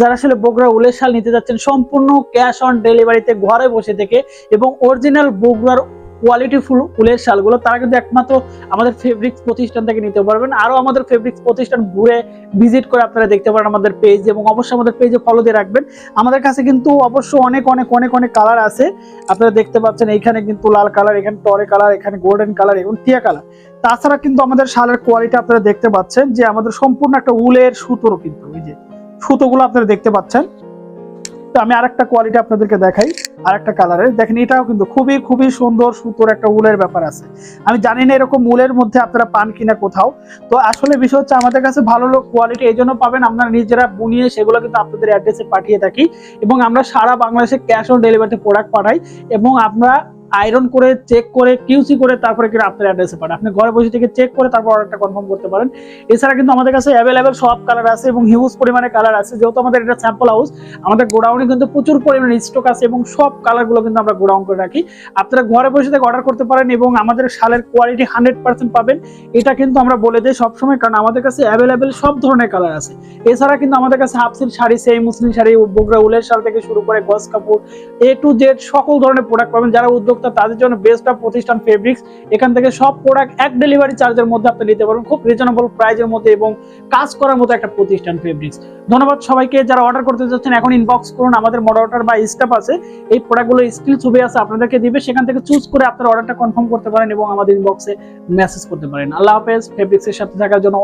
যারা আসলে বগুড়া উলের শাল নিতে যাচ্ছেন, সম্পূর্ণ ক্যাশ অন ডেলিভারিতে ঘরে বসে থেকে এবং অরিজিনাল বগুড়ার কোয়ালিটি ফুল উলের শালগুলো, তারা কিন্তু একমাত্র আমাদের ফেব্রিক্স প্রতিষ্ঠান থেকে নিতে পারবেন। আরও আমাদের ফেব্রিক্স প্রতিষ্ঠান ঘুরে ভিজিট করে আপনারা দেখতে পারেন আমাদের পেজ এবং অবশ্যই আমাদের পেজে ফলো দিয়ে রাখবেন। আমাদের কাছে কিন্তু অবশ্য অনেক অনেক অনেক অনেক কালার আছে। আপনারা দেখতে পাচ্ছেন এইখানে কিন্তু লাল কালার এখানে টরে কালার এখানে গোল্ডেন কালার এবং টিয়া কালার তাছাড়া কিন্তু আমাদের শালের কোয়ালিটি আপনারা দেখতে পাচ্ছেন যে আমাদের সম্পূর্ণ একটা উলের সুতোর কিন্তু এই যে সুতোগুলো আপনারা দেখতে পাচ্ছেন। তো আমি আরেকটা কোয়ালিটি আপনাদেরকে দেখাই, আরেকটা কালারের দেখেন, এটাও কিন্তু খুবই খুবই সুন্দর, সুতোর একটা উলের ব্যাপার আছে। আমি জানি না এরকম উলের মধ্যে আপনারা পান কিনা কোথাও। তো আসলে বিষয় হচ্ছে, আমাদের কাছে ভালো কোয়ালিটি এই জন্য পাবেন। আপনারা নিজেরা বুনিয়ে সেগুলো কিন্তু আপনাদের অ্যাড্রেসে পাঠিয়ে থাকি এবং আমরা সারা বাংলাদেশে ক্যাশ অন ডেলিভারিতে প্রোডাক্ট পাঠাই এবং আমরা আয়রন করে চেক করে কিউসি করে তারপরে কিন্তু আপনার অ্যাড্রেসে পাঠান। আপনি ঘরে বসে থেকে চেক করে তারপর অর্ডারটা কনফার্ম করতে পারেন। এছাড়া কিন্তু আমাদের কাছে অ্যাভেলেবেল সব কালার আছে এবং হিউজ পরিমাণে কালার আছে। যেহেতু আমাদের এটা স্যাম্পল হাউস আমাদের গোডাউনে কিন্তু প্রচুর পরিমাণে স্টক আছে এবং সব কালারগুলো কিন্তু আমরা গোডাউন করে রাখি। আপনারা ঘরে বসে থেকে অর্ডার করতে পারেন এবং আমাদের শালের কোয়ালিটি হান্ড্রেড পার্সেন্ট পাবেন। এটা কিন্তু আমরা বলে দিই সবসময়, কারণ আমাদের কাছে অ্যাভেলেবেল সব ধরনের কালার আছে। এছাড়া কিন্তু আমাদের কাছে হাফসিল শাড়ি, সেই মুসলিম শাড়ি, বগুড়া উলের শাল থেকে শুরু করে গস কাপড় এ টু জেড সকল ধরনের প্রোডাক্ট পাবেন। যারা উদ্যোক্তা তাদের জন্য বেস্ট অফ প্রতিষ্ঠান ফেব্রিক্স এখান থেকে সব প্রোডাক্ট এক ডেলিভারি চার্জের মধ্যে আপনি নিতে পারবেন। খুব রিজনেবল প্রাইজের মধ্যে এবং কাজ করার মতো একটা প্রতিষ্ঠান ফেব্রিক্স ধন্যবাদ সবাইকে, যারা অর্ডার করতে যাচ্ছেন, এখন ইনবক্স করুন। আমাদের মডারেটর বা স্টাফ আছে। এই প্রোডাক্টগুলো স্কিল ছবি আছে, আপনাদেরকে দিবে। সেখান থেকে চুজ করে আপনার অর্ডারটা কনফার্ম করতে পারেন এবং আমাদের ইনবক্সে মেসেজ করতে পারেন। আল্লাহ হাফেজ ফেব্রিক্সের সাথে থাকার জন্য